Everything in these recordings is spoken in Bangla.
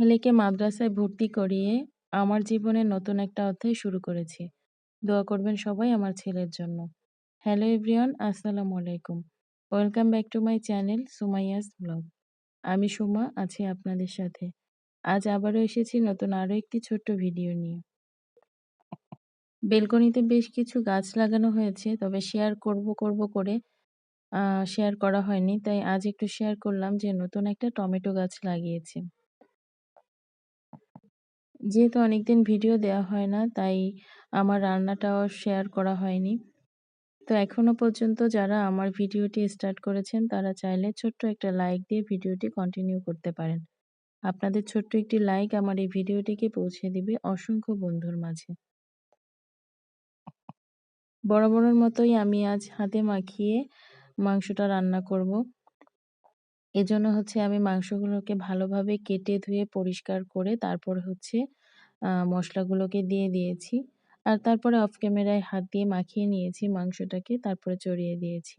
ছেলেকে মাদ্রাসায় ভর্তি করিয়ে আমার জীবনের নতুন একটা অধ্যায় শুরু করেছি। দোয়া করবেন সবাই আমার ছেলের জন্য। হ্যালো এভরিওয়ান, আসসালামু আলাইকুম। Welcome back to my channel Sumaiya's blog. আমি সুমা আছি আপনাদের সাথে। আজ আবারও এসেছি নতুন আরও একটি ছোট্ট ভিডিও নিয়ে। বেলকনিতে বেশ কিছু গাছ লাগানো হয়েছে তবে শেয়ার করব করব করে শেয়ার করা হয়নি তাই আজ একটু শেয়ার করলাম যে নতুন একটা টমেটো গাছ লাগিয়েছি। যেহেতু অনেকদিন ভিডিও দেওয়া হয় না, তাই আমার রান্নাটাও শেয়ার করা হয়নি। তো এখনও পর্যন্ত যারা আমার ভিডিওটি স্টার্ট করেছেন, তারা চাইলে ছোট্ট একটা লাইক দিয়ে ভিডিওটি কন্টিনিউ করতে পারেন। আপনাদের ছোট্ট একটি লাইক আমার এই ভিডিওটিকে পৌঁছে দিবে অসংখ্য বন্ধুর মাঝে। বরাবরের মতোই আমি আজ হাতে মাখিয়ে মাংসটা রান্না করব। এজন্য হচ্ছে আমি মাংসগুলোকে ভালোভাবে কেটে ধুয়ে পরিষ্কার করে তারপর হচ্ছে মশলাগুলোকে দিয়ে দিয়েছি। আর তারপরে অফ ক্যামেরায় হাত দিয়ে মাখিয়ে নিয়েছি মাংসটাকে, তারপরে চড়িয়ে দিয়েছি।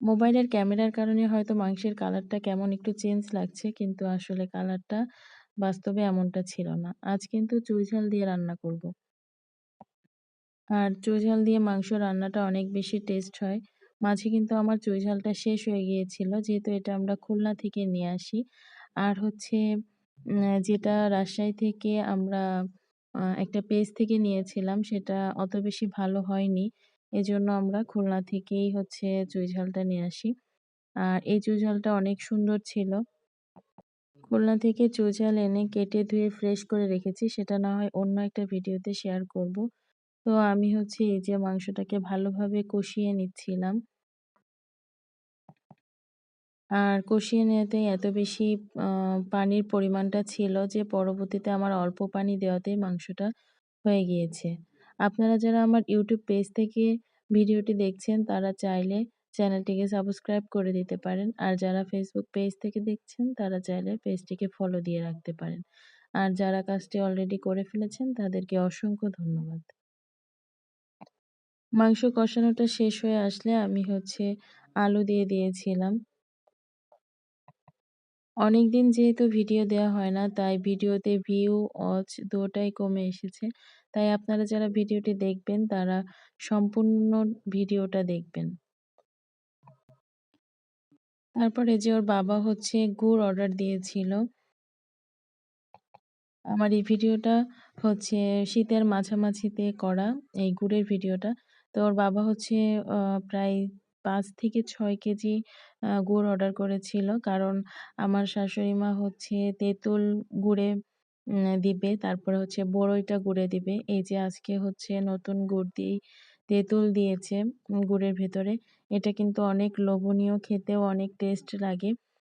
মোবাইলের ক্যামেরার কারণে হয়তো মাংসের কালারটা কেমন একটু চেঞ্জ লাগছে, কিন্তু আসলে কালারটা বাস্তবে এমনটা ছিল না। আজ কিন্তু চুই ঝাল দিয়ে রান্না করব। আর চুই ঝাল দিয়ে মাংস রান্নাটা অনেক বেশি টেস্ট হয়। মাঝে কিন্তু আমার চুই ঝালটা শেষ হয়ে গিয়েছিল। যেহেতু এটা আমরা খুলনা থেকে নিয়ে আসি। আর হচ্ছে যেটা রাজশাহী থেকে আমরা একটা পেজ থেকে নিয়েছিলাম, সেটা অত বেশি ভালো হয়নি। এজন্য আমরা খুলনা থেকেই হচ্ছে চুই ঝালটা নিয়ে আসি। আর এই চুই ঝালটা অনেক সুন্দর ছিল। খুলনা থেকে চুই ঝাল এনে কেটে ধুয়ে ফ্রেশ করে রেখেছি। সেটা না হয় অন্য একটা ভিডিওতে শেয়ার করব। তো আমি হচ্ছে এই যে মাংসটাকে ভালোভাবে কষিয়ে নিচ্ছিলাম। আর কষিয়ে নেওয়াতে এত বেশি পানির পরিমাণটা ছিল যে পরবর্তীতে আমার অল্প পানি দেওয়াতেই মাংসটা হয়ে গিয়েছে। আপনারা যারা আমার ইউটিউব পেজ থেকে ভিডিওটি দেখছেন, তারা চাইলে চ্যানেলটিকে সাবস্ক্রাইব করে দিতে পারেন। আর যারা ফেসবুক পেজ থেকে দেখছেন, তারা চাইলে পেজটিকে ফলো দিয়ে রাখতে পারেন। আর যারা কাজটি অলরেডি করে ফেলেছেন, তাদেরকে অসংখ্য ধন্যবাদ। মাংস কষানোটা শেষ হয়ে আসলে আমি হচ্ছে আলু দিয়ে দিয়েছিলাম। অনেক দিন যেহেতু ভিডিও দেওয়া হয় না, তাই ভিডিওতে ভিউ ওয়াচ দুটোটাই কমে এসেছে। তাই আপনারা যারা ভিডিওটি দেখবেন, তারা সম্পূর্ণ ভিডিওটা দেখবেন। তারপরে যে ওর বাবা হচ্ছে গুড় অর্ডার দিয়েছিল। আমার এই ভিডিওটা হচ্ছে শীতের মাঝামাঝিতে করা, এই গুড়ের ভিডিওটা। তো ওর বাবা হচ্ছে প্রায় পাঁচ থেকে ছয় কেজি গুড় অর্ডার করেছিল। কারণ আমার শাশুড়ি মা হচ্ছে তেঁতুল গুড়ে দিবে, তারপরে হচ্ছে বড়ইটা গুড়ে দিবে। এই যে আজকে হচ্ছে নতুন গুড় দিয়ে তেঁতুল দিয়েছে গুড়ের ভেতরে। এটা কিন্তু অনেক লোভনীয় খেতেও অনেক টেস্ট লাগে।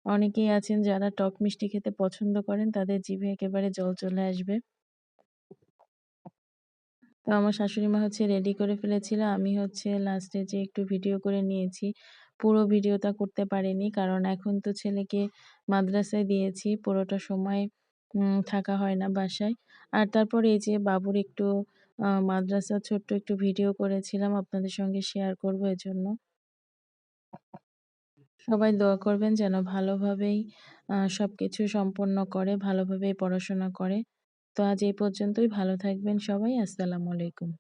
অনেকেই আছেন যারা টক মিষ্টি খেতে পছন্দ করেন, তাদের জিভে একেবারে জল চলে আসবে। তো আমার শাশুড়ি মা হচ্ছে রেডি করে ফেলেছিল। আমি হচ্ছে লাস্টে যে একটু ভিডিও করে নিয়েছি, পুরো ভিডিওটা করতে পারিনি। কারণ এখন তো ছেলেকে মাদ্রাসায় দিয়েছি, পুরোটা সময় থাকা হয় না বাসায়। আর তারপর এই যে বাবুর একটু মাদ্রাসা ছোট্ট একটু ভিডিও করেছিলাম, আপনাদের সঙ্গে শেয়ার করব এজন্য। সবাই দোয়া করবেন যেন ভালোভাবেই সব কিছু সম্পন্ন করে, ভালোভাবেই পড়াশোনা করে। তো আজ এই পর্যন্তই ভালো থাকবেন সবাই আসসালামু আলাইকুম।